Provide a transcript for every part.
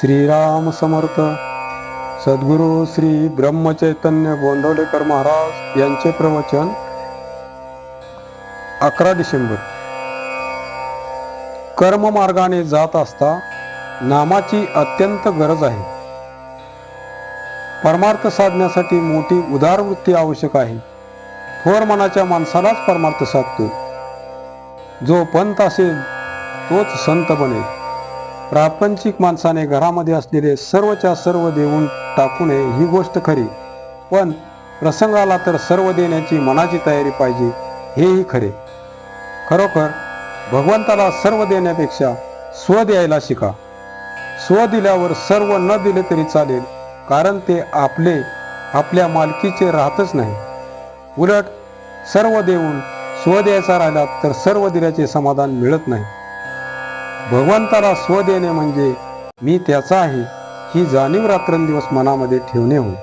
श्रीराम समर्थ. सद्गुरू श्री ब्रह्मचैतन्य गोंधवलेकर महाराज यांचे प्रवचन अकरा डिसेंबर. कर्म मार्गाने जात असता नामाची अत्यंत गरज आहे. परमार्थ साधण्यासाठी मोठी उदारवृत्ती आवश्यक आहे. थोर मनाच्या माणसालाच परमार्थ साधतो जो पंत असेल तोच संत बनेल. प्रापंचिक माणसाने घरामध्ये असलेले सर्वच्या सर्व देऊन टाकू नये ही गोष्ट खरी. पण प्रसंगाला तर सर्व देण्याची मनाची तयारी पाहिजे हेही खरे. खरोखर भगवंताला सर्व देण्यापेक्षा स्व द्यायला शिका. स्व दिल्यावर सर्व न दिले तरी चालेल कारण ते आपले आपल्या मालकीचे राहतच नाही. उलट सर्व देऊन स्व द्यायचा राहिला तर सर्व दिल्याचे समाधान मिळत नाही. भगवंताला स्व देणे म्हणजे मी त्याचा आहे ही जाणीव रात्रंदिवस मनामध्ये ठेवणे होय.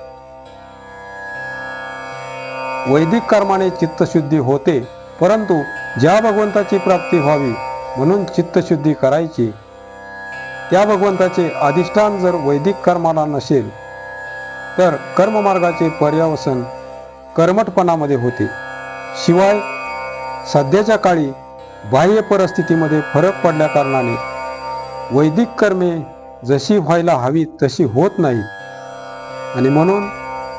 वैदिक कर्माने चित्तशुद्धी होते परंतु ज्या भगवंताची प्राप्ती व्हावी म्हणून चित्तशुद्धी करायची त्या भगवंताचे अधिष्ठान जर वैदिक कर्माला नसेल तर कर्ममार्गाचे पर्यावसन कर्मटपणामध्ये होते. शिवाय सध्याच्या काळी बाह्य परिस्थितीमध्ये फरक पडल्या कारणाने वैदिक कर्मे जशी व्हायला हवी तशी होत नाही. आणि म्हणून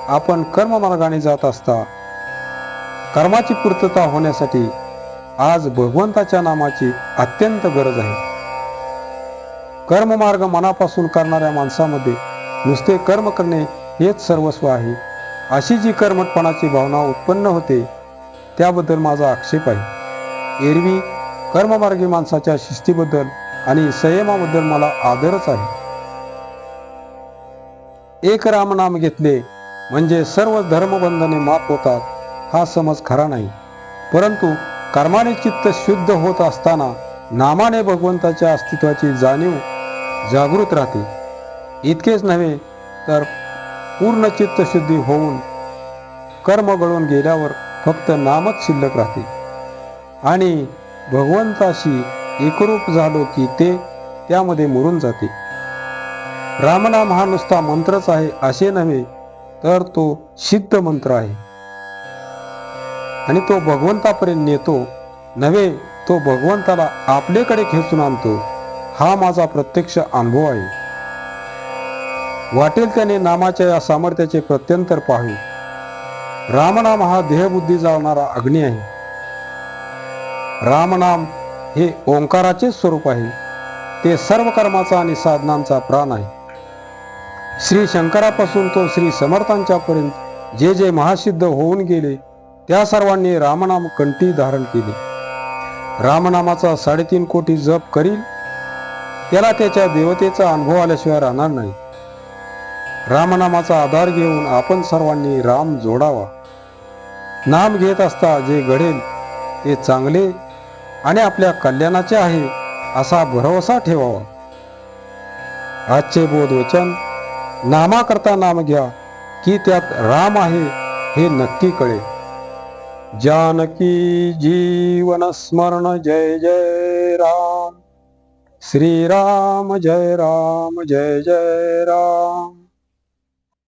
आपण कर्ममार्गाने जात असता कर्माची पूर्तता होण्यासाठी आज भगवंताच्या नामाची अत्यंत गरज आहे. कर्ममार्ग मनापासून करणाऱ्या माणसामध्ये नुसते कर्म करणे हेच सर्वस्व आहे. अशी जी कर्मटपणाची भावना उत्पन्न होते त्याबद्दल माझा आक्षेप आहे. एरवी कर्ममार्गी माणसाच्या शिस्तीबद्दल आणि संयमाबद्दल मला आदरच आहे. एक रामनाम घेतले म्हणजे सर्व धर्मबंधने माफ होतात हा समज खरा नाही. परंतु कर्माने चित्त शुद्ध होत असताना नामाने भगवंताच्या अस्तित्वाची जाणीव जागृत राहते. इतकेच नव्हे तर पूर्ण चित्तशुद्धी होऊन कर्म गळून गेल्यावर फक्त नामच शिल्लक राहते. आणि भगवंताशी एकरूप झालो की ते त्यामध्ये मुरून जाते. रामनाम हा नुसता मंत्रच आहे असे नव्हे तर तो सिद्ध मंत्र आहे. आणि तो भगवंतापर्यंत नेतो नव्हे तो भगवंताला आपलेकडे खेचून आणतो. हा माझा प्रत्यक्ष अनुभव आहे. वाटेल त्याने नामाच्या या सामर्थ्याचे प्रत्यंतर पाहावे रामनाम हा देहबुद्धी जाळणारा अग्नी आहे. रामनाम हे ओंकाराचे स्वरूप आहे. ते सर्व कर्माचा आणि साधनांचा प्राण आहे. श्री शंकरापासून तो श्री समर्थांच्या पर्यंत जे जे महासिद्ध होऊन गेले त्या सर्वांनी रामनाम कंठी धारण केले. रामनामाचा साडेतीन कोटी जप करील त्याला त्याच्या देवतेचा अनुभव आल्याशिवाय राहणार नाही. रामनामाचा आधार घेऊन आपण सर्वांनी राम जोडावा. नाम घेत असता जे घडेल ते चांगले आणि आपल्या कल्याणाचे आहे असा भरवसा ठेवावा. आजचे बोध वचन नामाकरता नाम घ्या की त्यात राम आहे हे नक्की कळे. जानकी जीवन स्मरण जय जय राम. श्रीराम जय राम जय जय राम.